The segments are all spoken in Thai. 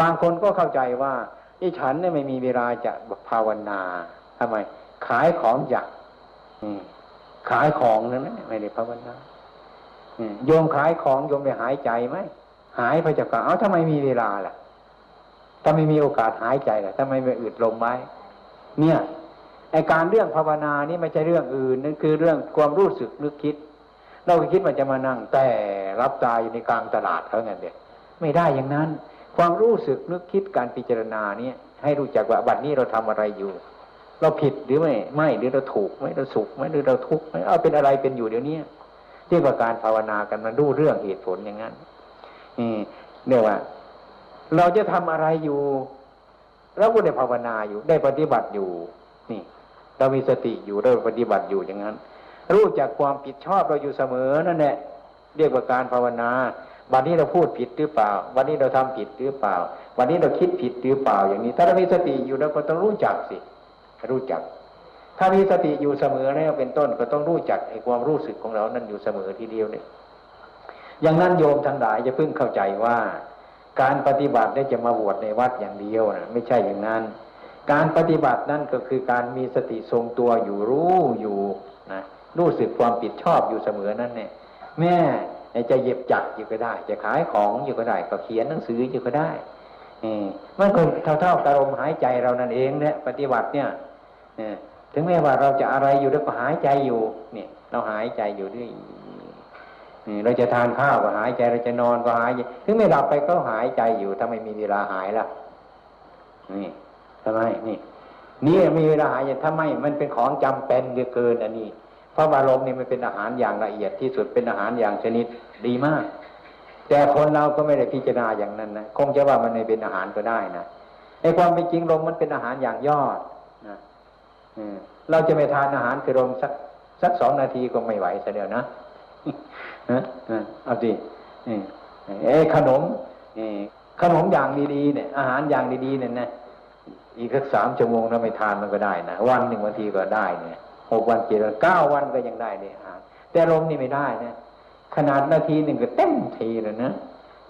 บางคนก็เข้าใจว่าไอ้ฉันเนี่ยไม่มีเวลาจะภาวนาทำไม ขายของอยากขายของนั่นไม่ได้ภาวนาโยมขายของโยมได้หายใจไหมหายไปจากกาเอาทำไมมีเวลาล่ะถ้าไม่มีโอกาสหายใจล่ะทำไมไม่อึดลมไว้เนี่ยไอการเรื่องภาวนานี่ไม่ใช่เรื่องอื่นนั่นคือเรื่องความรู้สึกนึกคิด เราคิดว่าจะมานั่งแต่รับตาอยู่ในกลางตลาดเท่านั้นเดียไม่ได้อย่างนั้น ความรู้สึกนึกคิดการพิจารณาเนี่ยให้รู้จักว่าบัดนี้เราทำอะไรอยู่ เราผิดหรือไม่ไม่หรือเราถูกไหมเราสุขไหมหรือเราทุกข์ไหมเอาเป็นอะไรเป็นอยู่เดี๋ยวนี้เรียกว่าการภาวนากันมันรู้เรื่องเหตุผลอย่างนั้นนี่เรียกว่า เราจะทำอะไรอยู่เราก็ได้ภาวนาอยู่ได้ปฏิบัติอยู่ นี่ เรามีสติอยู่เราปฏิบัติอยู่อย่างนั้น รู้จักความผิดชอบเราอยู่เสมอนั่นแหละเรียกว่าการภาวนา วันนี้เราพูดผิดหรือเปล่า วันนี้เราทำผิดหรือเปล่า วันนี้เราคิดผิดหรือเปล่าอย่างนี้ ถ้าเรามีสติอยู่เราก็ต้องรู้จักสิ รู้จัก ถ้ามีสติอยู่เสมอแล้วเป็นต้นก็ต้องรู้จักไอ้ความรู้สึกของเรานั้นอยู่เสมอทีเดียวเนี่ยอย่างนั้นโยมทั้งหลายจะพึ่งเข้าใจว่า การปฏิบัติได้จะมาบวชในวัดอย่างเดียวนะไม่ใช่อย่างนั้น การปฏิบัตินั่นก็คือการมีสติทรงตัวอยู่รู้อยู่นะรู้สึกความผิดชอบอยู่เสมอนั่นเนี่ยแม่ จะเย็บจักรอยู่ก็ได้ จะขายของอยู่ก็ได้ ก็เขียนหนังสืออยู่ก็ได้มันก็เท่าเท่ากับลมหายใจเรานั่นเองเนี่ยปฏิบัติเนี่ยถึงแม้ว่าเราจะอะไรอยู่แล้วก็หายใจอยู่เนี่ยเราหายใจอยู่ด้วยเราจะทานข้าวก็หายใจเราจะนอนก็หายใจถึงไม่หลับไปก็หายใจอยู่ถ้าไม่มีเวลาหายล่ะนี่ทำไมนี่นี่มีเวลาหายใจถ้าไมมันเป็นของจำเป็นเหลือเกินอันนี้ ราะว่าลมนี่มันเป็นอาหารอย่างละเอียดที่สุดเป็นอาหารอย่างชนิดดีมาก แต่คนเราก็ไม่ได้พิจารณาอย่างนั้นนะคงจะว่ามันไม่เป็นอาหารก็ได้นะในความเป็นจริงลมมันเป็นอาหารอย่างยอดนะเราจะไม่ทานอาหารคือลมสักสักสองนาทีก็ไม่ไหวเสียเดียวนะเอาสิเอ้ขนมขนมอย่างดีๆเนี่ย อาหารอย่างดีๆเนี่ยนะอีกสักสามชั่วโมงถ้าไม่ทานมันก็ได้นะวันหนึ่งวันทีก็ได้เนี่ย หกวันเจ็ดวันเก้าวันก็ยังได้เนี่ยอาหาแต่ลมนี่ไม่ได้นะขนาดนาทีหนึ่งก็เต็มทีเลยนะ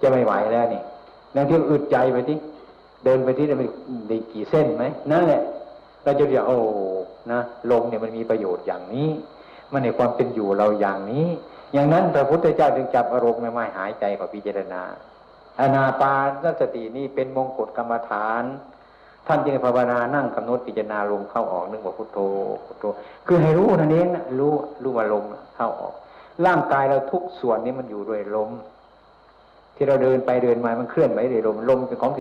จะไม่ไหวแล้วนี่นั่งที่อึดใจไปที่เดินไปที่ได้ได้กี่เส้นไหมนั่นแหละเราจะเรียกโอ้นะลมเนี่ยมันมีประโยชน์อย่างนี้ มันในความเป็นอยู่เราอย่างนี้ อย่างนั้นพระพุทธเจ้าจึงจับอารมณ์ไม่ไม่หายใจกับพิจารณา อนาปานสตินี่เป็นมงกุฎกรรมฐาน ท่านจึงภาวนานั่งกำหนดพิจารณาลมเข้าออกนึกว่าพุทโธพุทโธ คือให้รู้นั่นเองนะรู้รู้ว่าลมเข้าออก ร่างกายเราทุกส่วนนี้มันอยู่ด้วยลมที่เราเดินไปเดินมามันเคลื่อนไหวด้วยลมลมเป็นของ